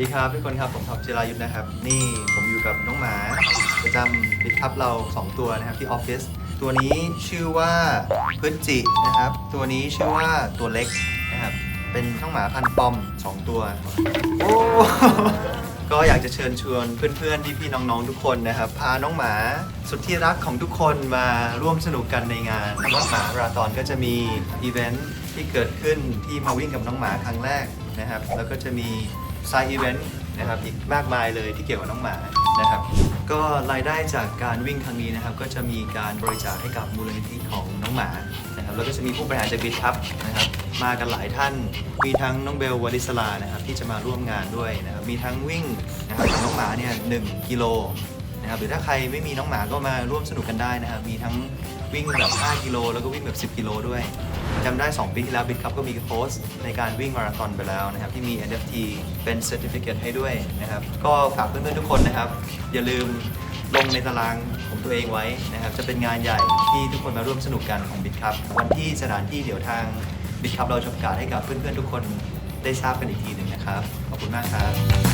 ดีครับทุกคนครับ ผมท็อปจิรายุทธนะครับ นี่ผมอยู่กับน้องหมา ประจำบิดคับเรา 2 ตัวนะครับที่ออฟฟิศตัวนี้ชื่อว่าพืชจินะครับ ตัวนี้ชื่อว่าตัวเล็กนะครับ เป็นน้องหมาพันปอม 2 ตัว โอ้ก็อยากจะเชิญชวนเพื่อนๆพี่ๆน้องๆทุกคนนะครับ พาน้องหมาสุดที่รักของทุกคนมาร่วมสนุกกันในงานน้องหมาราตอนก็จะมีอีเวนท์ที่เกิดขึ้นที่มาวิ่งกับน้องหมาครั้งแรกนะครับ แล้วก็จะมี ไซอีเวนต์นะครับอีกมากมายเลยที่เกี่ยวกับน้องหมานะครับ ก็รายได้จากการวิ่งครั้งนี้นะครับ ก็จะมีการบริจาคให้กับมูลนิธิของน้องหมานะครับแล้วก็จะมีผู้บริหารจากบิดครับนะครับมากันหลายท่าน มีทั้งน้องเบลวลิสลานะครับที่จะมาร่วมงานด้วยนะครับมีทั้งวิ่งนะครับของน้องหมาเนี่ยหนึ่งกิโลนะครับหรือถ้าใครไม่มีน้องหมาก็มาร่วมสนุกกันได้นะครับมีทั้งวิ่งแบบ 5 กิโลแล้วก็วิ่งแบบ 10 กิโลด้วย จำได้ 2 ปีที่แล้วบิดครับก็มีโพสต์ในการวิ่งมาราธอนไปแล้วนะครับ ที่มี NFT เป็น Certificate ให้ด้วยนะครับ ก็ฝากเพื่อนๆทุกคนนะครับ อย่าลืมลงในตารางของตัวเองไว้นะครับ จะเป็นงานใหญ่ที่ทุกคนมาร่วมสนุกกันของบิดครับวันที่สถานที่เดี๋ยวทางบิดครับเราจะประกาศให้กับเพื่อนๆทุกคนได้ทราบกันอีกทีหนึ่งนะครับ ขอบคุณมากครับ